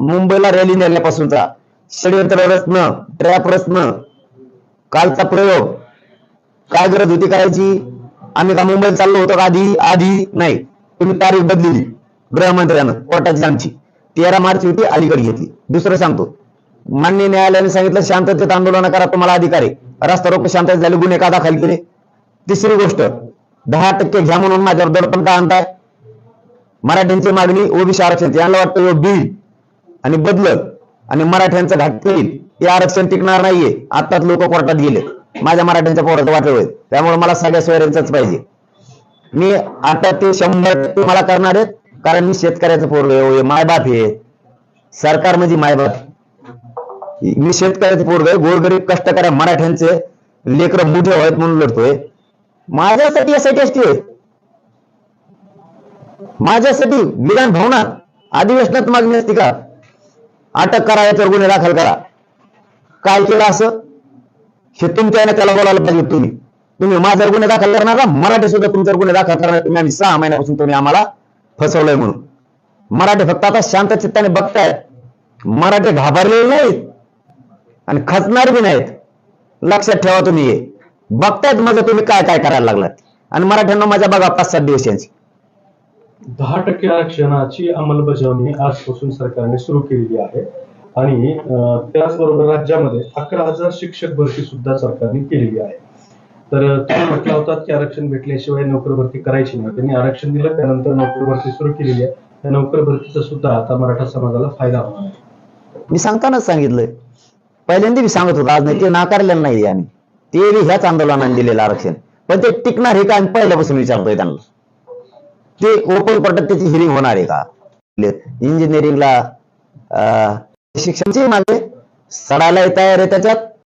मुंबईला रॅली नेल्यापासूनचा. षडयंत्र रचन ट्रॅप रचन कालचा प्रयोग. काय गरज होती करायची? आम्ही का मुंबईत चाललो होतो का आधी? आधी नाही. तुम्ही तारीख बदलली. गृहमंत्र्यानं कोर्टाची आमची. तेरा मार्च होती अलीकडे घेतली. दुसरं सांगतो. मान्य न्यायालयाने सांगितलं शांततेत आंदोलन करा तुम्हाला अधिकार आहे. रस्ता रोको शांतता झाले गुन्हे का दाखल केले? तिसरी गोष्ट दहा टक्के घ्या म्हणून माझ्यावर दडपण का आणताय? मराठ्यांची मागणी ओबीसी आरक्षण यांना वाटतं बिल. आणि बदलत आणि मराठ्यांचं घाट येईल. हे आरक्षण टिकणार नाहीये. आताच लोक कोर्टात गेले. माझ्या मराठ्यांच्या पोरात वाटलं त्यामुळे मला सगळ्या सोयऱ्यांचाच पाहिजे. मी आता ते शंभर टक्के मला करणार आहेत. कारण मी शेतकऱ्याचं पोरग आहे हो, मायबाप आहे. सरकार म्हणजे मायबाप. मी शेतकऱ्याचं पोरग आहे. गोरगरीब कष्टकऱ्या मराठ्यांचे लेकरं मोठे व्हायत म्हणून लढतोय. माझ्यासाठी यासाठी असते माझ्यासाठी विधान भवनात अधिवेशनात मागणी असते का? अटक करा याच्यावर गुन्हे दाखल करा. काय केलं असं? हे तुमच्या त्याला बोलायला पाहिजे तुम्ही. तुम्ही माझ्यावर गुन्हे दाखल करणार का? मराठी सुद्धा तुमच्यावर गुन्हे दाखल करणार तुम्ही आम्ही सहा महिन्यापासून तुम्ही आम्हाला फसवलंय म्हणून. मराठी फक्त आता शांत चित्ताने बघताय. मराठी घाबरलेले नाहीत. आणि खचणार बी नाहीत. लक्षात ठेवा तुम्ही हे. बघतायत माझं तुम्ही काय काय करायला लागलात. आणि मराठ्यांना माझ्या बघा पाच सात दिवस यांची. दहा टक्के आरक्षणाची अंमलबजावणी आजपासून सरकारने सुरू केलेली आहे. आणि त्याचबरोबर राज्यामध्ये अकरा हजार शिक्षक भरती सुद्धा सरकारने केलेली आहे. तर तुम्ही म्हटला होता की आरक्षण भेटल्याशिवाय नोकर भरती करायची नाही. त्यांनी आरक्षण दिलं त्यानंतर नोकर भरती सुरू केलेली आहे. त्या नोकर भरतीचा सुद्धा आता मराठा समाजाला फायदा होणार आहे. मी सांगतानाच सांगितलंय. पहिल्यांदा मी सांगत होतो आज नाही ते नाकारलेलं नाही आम्ही ते ह्याच आंदोलनाने दिलेलं आरक्षण. पण ते टिकणार हे का आम्ही पहिल्यापासून विचारतोय त्यांना. ते ओपन कोर्टात त्याची हिरिंग होणार आहे का? इंजिनिअरिंगला शिक्षणचे मागे सडायला तयार आहे त्याच्यात?